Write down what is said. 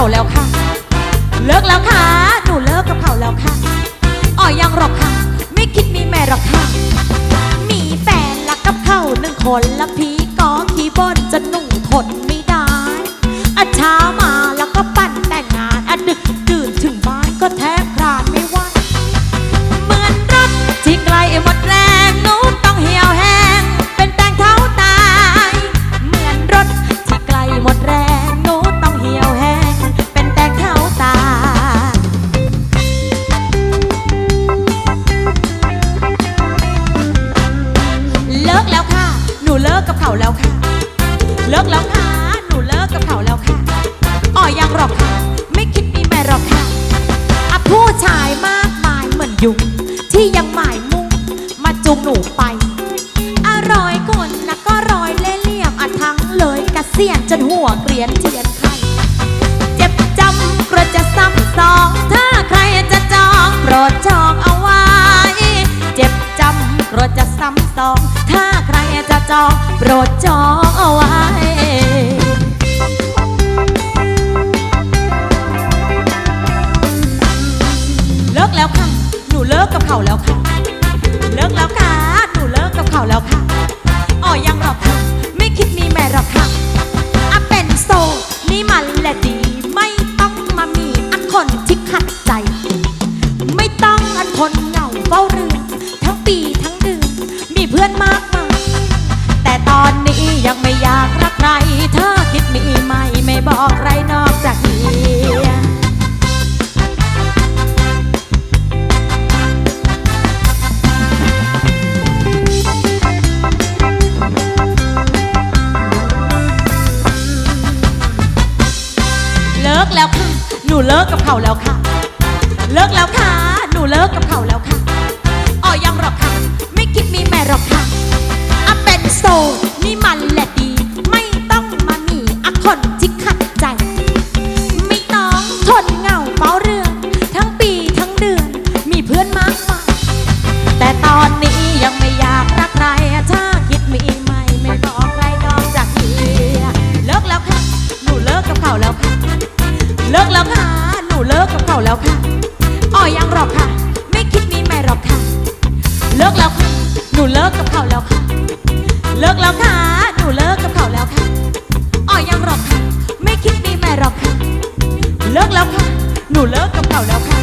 เลิกกับเขาแล้วค่ะ เลิกแล้วค่ะ หนูเลิกกับเขาแล้วค่ะอ๋อยังหรอกค่ะ ไม่คิดมีแม่หรอกค่ะ มีแฟนรักกับเขาหนึ่งคนละพี่ก็ขี้บ่นจะหนุ่งทนไม่ได้อาเช้ามาแล้วก็ปั่นแต่งงานอะดึกดื่นถึงบ้านก็แท้ เลิกกับเขาแล้วค่ะ เลิกแล้วค่ะ หนูเลิกกับเขาแล้วค่ะอ๋อยังหรอกค่ะ ไม่คิดมีแม่หรอกค่ะอะผู้ชายมากมายเหมือนยุง ที่ยังหมายมุ่ง มาจูงหนูไปอร่อยคนนะก็รอยเล่เหลี่ยมอะทั้งเลยกระเสียนจนหัวเกรียนเทียนค่ะ อง ถ้าใครจะจองโปรดจองเอาไว้เลิกแล้วค่ะ หนูเลิกกับเขาแล้วค่ะ เลิกแล้วค่ะ หนูเลิกกับเขาแล้วค่ะอ๋อยังหรอกค่ะ ไม่คิดมีแม่หรอกค่ะอะเป็นโซนี่มันแหละดีไม่ต้องมามีอันคนที่ขัดใจ ไม่ต้องอันคนเหงาเฝ้าร เลิกกับเขาแล้วค่ะ เลิกแล้วค่ะ หนูเลิกกับเขาแล้วค่ะอ๋อยังหรอกค่ะ ไม่คิดมีแม่หรอกค่ะอะเป็นโซนี่มันแหละดี ไม่ต้องมามีอะคนที่ขัดใจ ไม่ต้องทนเหงาเฝ้าเรือนทั้งปีทั้งเดือน มีเพื่อนมากมายแต่ตอนนี้ยังไม่อยากรักใครถ้าคิดมีไหม่ไม่บอกใครนอกจากเฮียเลิกแล้วค่ะ หนูเลิกกับเขาแล้วค่ะ เลิกแล้วค่ะ หนูเลิกกับเขาแล้วค่ะอ๋อยังหรอกค่ะ ไม่คิดมีแม่หรอกค่ะ เลิกแล้วค่ะ หนูเลิกกับเขาแล้วค่ะ เลิกแล้วค่ะ หนูเลิกกับเขาแล้วค่ะอ๋อยังหรอกค่ะ ไม่คิดมีแม่หรอกค่ะ เลิกแล้วค่ะ หนูเลิกกับเขาแล้วค่ะ